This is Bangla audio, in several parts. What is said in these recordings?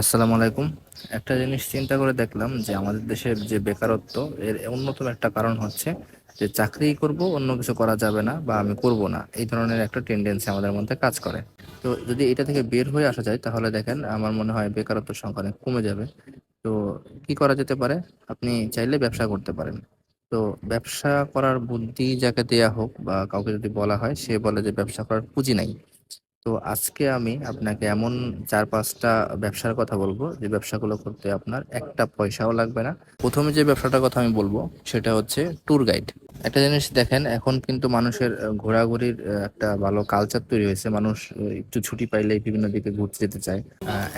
আসসালামু আলাইকুম। একটা জিনিস চিন্তা করে দেখলাম যে আমাদের দেশের যে বেকারত্ব, এর অন্যতম একটা কারণ হচ্ছে যে চাকরি করব, অন্য কিছু করা যাবে না বা আমি করব না। এই ধরনের একটা টেন্ডেন্সি আমাদের মধ্যে কাজ করে। তো যদি এটা থেকে বের হয়ে আসা যায়, তাহলে দেখেন আমার মনে হয় বেকারত্ব সংখ্যা অনেক কমে যাবে। তো কি করা যেতে পারে? আপনি চাইলে ব্যবসা করতে পারেন। তো ব্যবসা করার বুদ্ধি যাকে দেয়া হোক বা কাউকে যদি বলা হয়, সে বলে যে ব্যবসা করার পুঁজি নাই। তো আজকে আমি আপনাকে এমন চার, পাঁচটা ব্যবসার কথা বলব। যে ব্যবসাগুলো করতে আপনার একটা পয়সাও লাগবে না। প্রথমে যে ব্যবসাটার কথা আমি বলব, সেটা হচ্ছে ট্যুর গাইড একটা জিনিস দেখেন, এখন কিন্তু মানুষের ঘোরাঘুরির একটা ভালো কালচার তৈরি হয়েছে। মানুষ একটু ছুটি পাইলেই বিভিন্ন দিকে ঘুরতে যেতে চায়।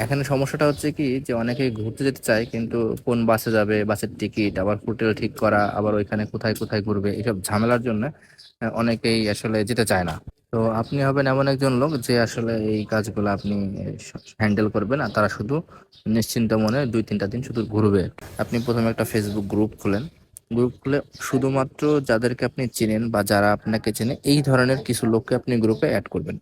এখানে সমস্যাটা হচ্ছে কি, যে অনেকে ঘুরতে যেতে চায়, কিন্তু কোন বাসে যাবে, বাসের টিকিট, আবার হোটেল ঠিক করা, আবার ওইখানে কোথায় কোথায় ঘুরবে এসব ঝামেলার জন্য অনেকেই আসলে যেতে চায় না। তো আপনি হবেন এমন একজন লোক যে আসলে এই কাজগুলো আপনি হ্যান্ডেল করবেন আর তারা শুধু নিশ্চিন্ত মনে দুই তিনটা দিন শুধু ঘুরবে। আপনি প্রথমে একটা ফেসবুক গ্রুপ খুলেন। গ্রুপ খুলে শুধুমাত্র যাদেরকে আপনি চেনেন বা যারা আপনাকে চেনে এই ধরনের কিছু লোককে আপনি গ্রুপে অ্যাড করবেন।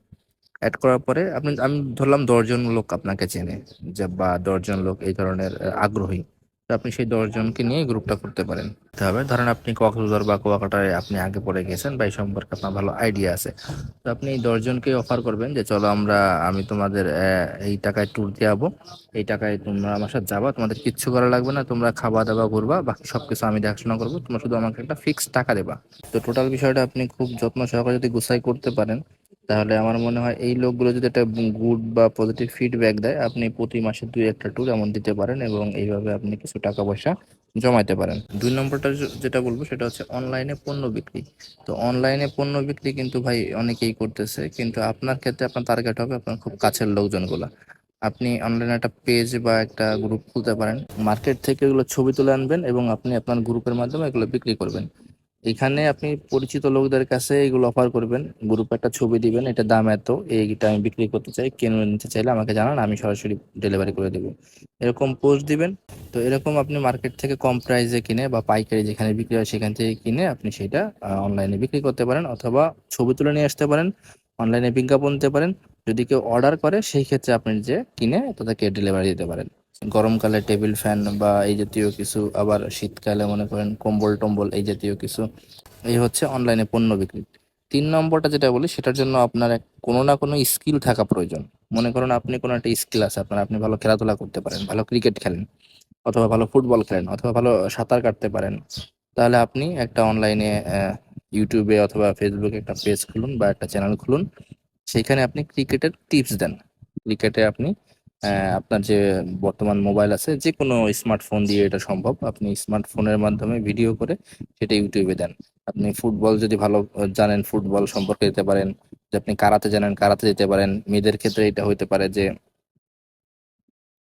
অ্যাড করার পরে আপনি আমি ধরলাম দশজন লোক আপনাকে চেনে যে বা দশজন লোক এই ধরনের আগ্রহী। আপনি সেই দশজনকে নিয়ে গ্রুপটা করতে পারেন। তবে ধরেন আপনি কক্সবাজার বা কুয়াকাটায় আপনি আগে পরে গেছেন বা এই সম্পর্কে আপনার ভালো আইডিয়া আছে। তো আপনি এই দশজনকে অফার করবেন যে, চলো আমরা, আমি তোমাদের এই টাকায় ট্যুর দিয়ে এই টাকায় তোমরা আমার সাথে যাবা। তোমাদের কিচ্ছু করা লাগবে না। তোমরা খাওয়া দাওয়া করবা। বাকি সব কিছু আমি দেখাশোনা করব। তোমরা শুধু আমাকে একটা ফিক্সড টাকা দেবা। তো টোটাল বিষয়টা আপনি খুব যত্ন সহকারে যদি গুছাই করতে পারেন তাহলে আমার মনে হয় এই লোকগুলো যদি একটা গুড বা পজিটিভ ফিডব্যাক দেয়, আপনি প্রতি মাসে দুই একটা ট্যুর এমন দিতে পারেন এবং এইভাবে আপনি কিছু টাকা পয়সা জমাইতে পারেন। দুই নম্বরটা যেটা বলব সেটা হচ্ছে অনলাইনে পণ্য বিক্রি। তো অনলাইনে পণ্য বিক্রি কিন্তু ভাই অনেকেই করতেছে, কিন্তু আপনার ক্ষেত্রে আপনার টার্গেট হবে আপনার খুব কাছের লোকজনগুলো। আপনি অনলাইনে একটা পেজ বা একটা গ্রুপ খুলতে পারেন মার্কেট থেকে এগুলো ছবি তুলে আনবেন এবং আপনি আপনার গ্রুপের মাধ্যমে এগুলো বিক্রি করবেন। এখানে আপনি পরিচিত লোকদের কাছে এগুলো অফার করবেন। গ্রুপে একটা ছবি দিবেন, এটা দাম এত, এইটা আমি বিক্রি করতে চাই, কেন নিতে চাইলে আমাকে জানান, আমি সরাসরি ডেলিভারি করে দেবো। এরকম পোস্ট দিবেন, তো এরকম আপনি মার্কেট থেকে কম প্রাইসে কিনে বা পাইকারি যেখানে বিক্রি হয় সেখান থেকে কিনে আপনি সেটা অনলাইনে বিক্রি করতে পারেন অথবা ছবি তুলে নিয়ে আসতে পারেন অনলাইনে বিজ্ঞাপন দিতে পারেন। যদি কেউ অর্ডার করে, সেই ক্ষেত্রে আপনি যে কিনে তাদেরকে ডেলিভারি দিতে পারেন। গরমকালে টেবিল ফ্যান বা এই জাতীয় কিছু, আবার শীতকালে মনে করেন কম্বল টম্বল এই জাতীয় কিছু, এই হচ্ছে অনলাইনে পণ্য বিক্রি। তিন নম্বরটা যেটা বলি, সেটার জন্য আপনার কোনো না কোনো স্কিল থাকা প্রয়োজন। মনে করেন আপনি কোনো একটা স্কিল আছে, আপনার, আপনি ভালো খেলাধুলা করতে পারেন, ভালো ক্রিকেট খেলেন, অথবা ভালো ফুটবল খেলেন, অথবা ভালো সাঁতার কাটতে পারেন, তাহলে আপনি একটা অনলাইনে ইউটিউবে অথবা ফেসবুকে একটা পেজ খুলুন বা একটা চ্যানেল খুলুন সেখানে আপনি ক্রিকেটের টিপস দেন। ক্রিকেটে আপনি আপনার যে বর্তমান মোবাইল আছে যে কোনো স্মার্টফোন দিয়ে এটা সম্ভব। আপনি স্মার্টফোনের মাধ্যমে ভিডিও করে সেটা ইউটিউবে দেন। আপনি ফুটবল যদি ভালো, জানেন ফুটবল সম্পর্কে দিতে পারেন, যে আপনি কারাতে জানেন, কারাতে দিতে পারেন। মেয়েদের ক্ষেত্রে এটা হইতে পারে যে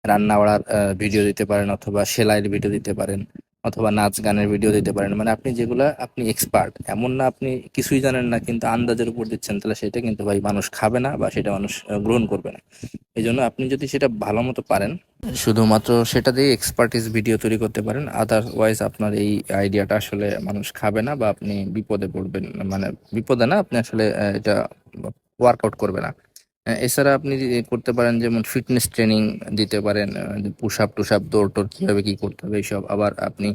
রান্না বাড়ার ভিডিও দিতে পারেন অথবা সেলাইয়ের ভিডিও দিতে পারেন। অথবা নাচ গানের ভিডিও দিতে পারেন। মানে আপনি যেগুলা আপনি এক্সপার্ট এমন না আপনি কিছুই জানেন না কিন্তু আন্দাজের উপর দিচ্ছেন, তাহলে সেটা কিন্তু ভাই মানুষ খাবে না বা সেটা মানুষ গ্রহণ করবে না। এই জন্য আপনি যদি সেটা ভালো মতো পারেন, শুধুমাত্র সেটা দিয়ে এক্সপার্টিস ভিডিও তৈরি করতে পারেন আদারওয়াইজ আপনার এই আইডিয়াটা আসলে মানুষ খাবে না বা আপনি বিপদে পড়বেন মানে বিপদে না, আপনি আসলে এটা ওয়ার্কআউট করবে না। এছাড়া আপনি করতে পারেন, যেমন ফিটনেস ট্রেনিং দিতে পারেন পুশ আপ টুশ আপ দৌড় টোড় কীভাবে কী করতে হবে এইসব। আবার আপনি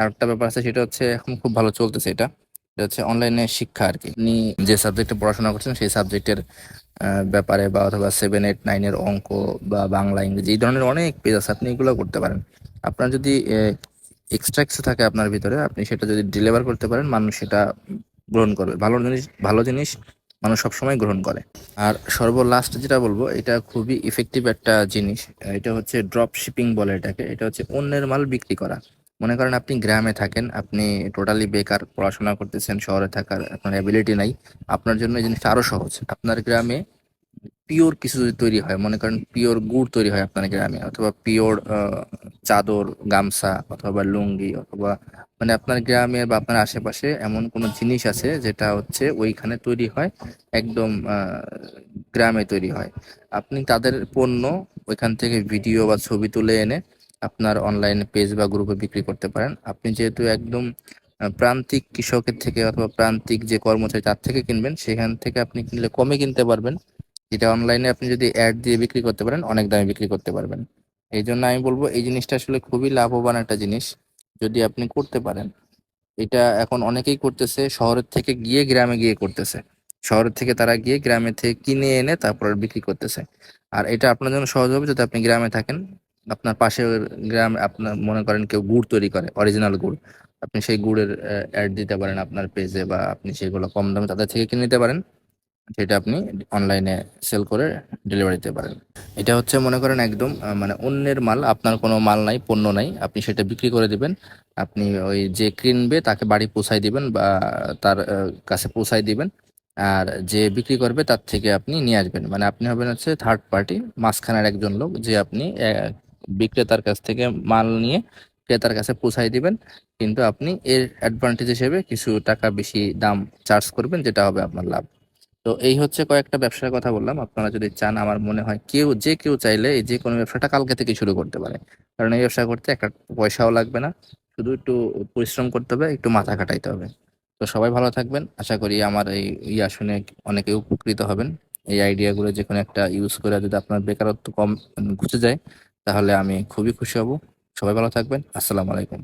আরেকটা ব্যাপার আছে, সেটা হচ্ছে এখন খুব ভালো চলতেছে এটা। এটা হচ্ছে অনলাইনে শিক্ষা আর কি। আপনি যে সাবজেক্টে পড়াশোনা করছেন, সেই সাবজেক্টের ব্যাপারে বা অথবা সেভেন এইট নাইনের অঙ্ক বা বাংলা, ইংরেজি, এই ধরনের অনেক পেজ আছে, আপনি এগুলো করতে পারেন। আপনার যদি এক্সট্রা কিছু থাকে আপনার ভিতরে, আপনি সেটা যদি ডেলিভার করতে পারেন, মানুষ সেটা গ্রহণ করবে। ভালো জিনিস ভালো জিনিস মানুষ সবসময় গ্রহণ করে। আর সর্ব লাস্ট যেটা বলব, এটা খুবই ইফেক্টিভ একটা জিনিস। এটা হচ্ছে ড্রপ শিপিং বলে এটাকে। এটা হচ্ছে অন্যের মাল বিক্রি করা। মনে করেন আপনি গ্রামে থাকেন, আপনি টোটালি বেকার, পড়াশোনা করতেছেন, শহরে থাকার আপনার অ্যাবিলিটি নাই। আপনার জন্য এই জিনিসটা আরও সহজ। আপনার গ্রামে পিওর কিছু যদি তৈরি হয়, মনে করেন পিওর গুড় তৈরি হয় আপনার গ্রামে, অথবা পিওর চাদর, গামছা, অথবা লুঙ্গি, অথবা মানে আপনার গ্রামে বা আপনার আশেপাশে এমন কোনো জিনিস আছে যেটা হচ্ছে ওইখানে তৈরি হয়, একদম গ্রামে তৈরি হয়। আপনি তাদের পণ্য ওইখান থেকে ভিডিও বা ছবি তুলে এনে আপনার অনলাইন পেজ বা গ্রুপে বিক্রি করতে পারেন। আপনি যেহেতু একদম প্রান্তিক কৃষকের থেকে অথবা প্রান্তিক যে কর্মচারী তার থেকে কিনবেন, সেখান থেকে আপনি কিনলে কমে কিনতে পারবেন। যেটা অনলাইনে আপনি যদি অ্যাড দিয়ে বিক্রি করতে পারেন, অনেক দামে বিক্রি করতে পারবেন। এই জন্য আমি বলব, এই জিনিসটা আসলে খুবই লাভবান একটা জিনিস যদি আপনি করতে পারেন। এটা এখন অনেকেই করতেছে, শহরের থেকে গিয়ে গ্রামে গিয়ে করতেছে। শহরের থেকে তারা গিয়ে গ্রামে থেকে কিনে এনে তারপর বিক্রি করতেছে। আর এটা আপনার জন্য সহজ হবে যদি আপনি গ্রামে থাকেন। আপনার পাশের গ্রামে, আপনার মনে করেন কেউ গুড় তৈরি করে অরিজিনাল গুড়। আপনি সেই গুড়ের অ্যাড দিতে পারেন আপনার পেজে বা আপনি সেগুলো কম দামে তাদের থেকে কিনে নিতে পারেন। সেটা আপনি অনলাইনে সেল করে ডেলিভারি দিতে পারেন। এটা হচ্ছে মনে করেন একদম মানে অন্যের মাল, আপনার কোনো মাল নাই, পণ্য নাই, আপনি সেটা বিক্রি করে দিবেন। আপনি ওই যে কিনবে তাকে বাড়ি পৌঁছাই দিবেন বা তার কাছে পৌঁছাই দিবেন। আর যে বিক্রি করবে তার থেকে আপনি নিয়ে আসবেন। মানে আপনি হবেন হচ্ছে থার্ড পার্টি মাঝখানের একজন লোক যে আপনি বিক্রেতার কাছ থেকে মাল নিয়ে ক্রেতার কাছে পৌঁছাই দিবেন। কিন্তু আপনি এর অ্যাডভান্টেজ হিসেবে কিছু টাকা বেশি দাম চার্জ করবেন, যেটা হবে আপনার লাভ। তো এই হচ্ছে কয়েকটা ব্যবসার কথা বললাম। আপনারা যদি চান আমার মনে হয় কেউ, যে কেউ চাইলে এই যে কোনো ব্যবসাটা কালকে থেকে শুরু করতে পারে। কারণ এই ব্যবসা করতে একটা পয়সাও লাগবে না। শুধু একটু পরিশ্রম করতে হবে, একটু মাথা কাটাইতে হবে। তো সবাই ভালো থাকবেন। আশা করি আমার এই ইয়া শুনে অনেকে উপকৃত হবেন। এই আইডিয়াগুলো যে কোনো একটা ইউজ করে যদি আপনার বেকারত্ব কম ঘুচে যায়, তাহলে আমি খুবই খুশি হব। সবাই ভালো থাকবেন। আসসালামু আলাইকুম।